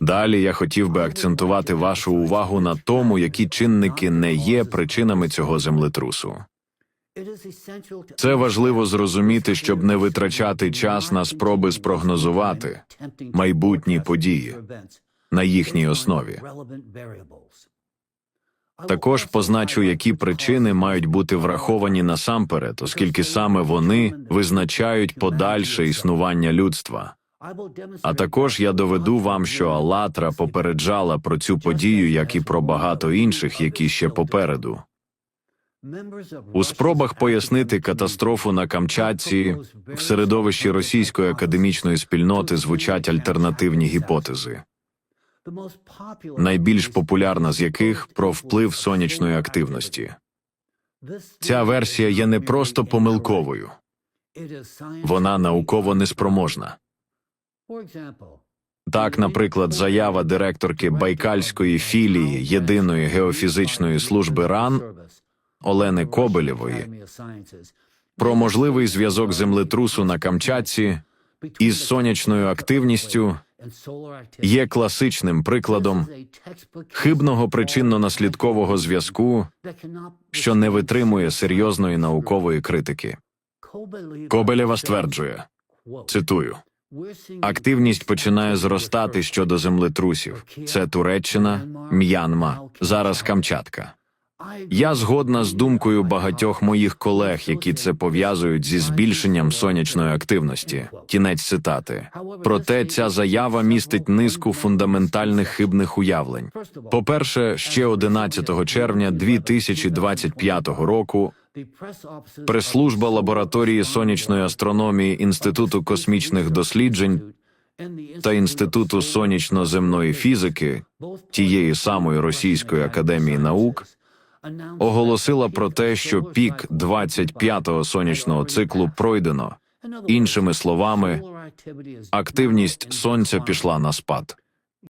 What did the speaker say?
Далі я хотів би акцентувати вашу увагу на тому, які чинники не є причинами цього землетрусу. Це важливо зрозуміти, щоб не витрачати час на спроби спрогнозувати майбутні події на їхній основі. Також позначу, які причини мають бути враховані насамперед, оскільки саме вони визначають подальше існування людства. А також я доведу вам, що Алатра попереджала про цю подію, як і про багато інших, які ще попереду. У спробах пояснити катастрофу на Камчатці в середовищі російської академічної спільноти звучать альтернативні гіпотези, найбільш популярна з яких про вплив сонячної активності. Ця версія є не просто помилковою, вона науково неспроможна. Так, наприклад, заява директорки Байкальської філії єдиної геофізичної служби РАН Олени Кобелєвої про можливий зв'язок землетрусу на Камчатці із сонячною активністю є класичним прикладом хибного причинно-наслідкового зв'язку, що не витримує серйозної наукової критики. Кобелєва стверджує, цитую, активність починає зростати щодо землетрусів. Це Туреччина, М'янма, зараз Камчатка. Я згодна з думкою багатьох моїх колег, які це пов'язують зі збільшенням сонячної активності. Кінець цитати. Проте ця заява містить низку фундаментальних хибних уявлень. По-перше, ще 11 червня 2025 року прес-служба лабораторії сонячної астрономії Інституту космічних досліджень та Інституту сонячно-земної фізики тієї самої Російської академії наук оголосила про те, що пік 25-го сонячного циклу пройдено. Іншими словами, активність сонця пішла на спад.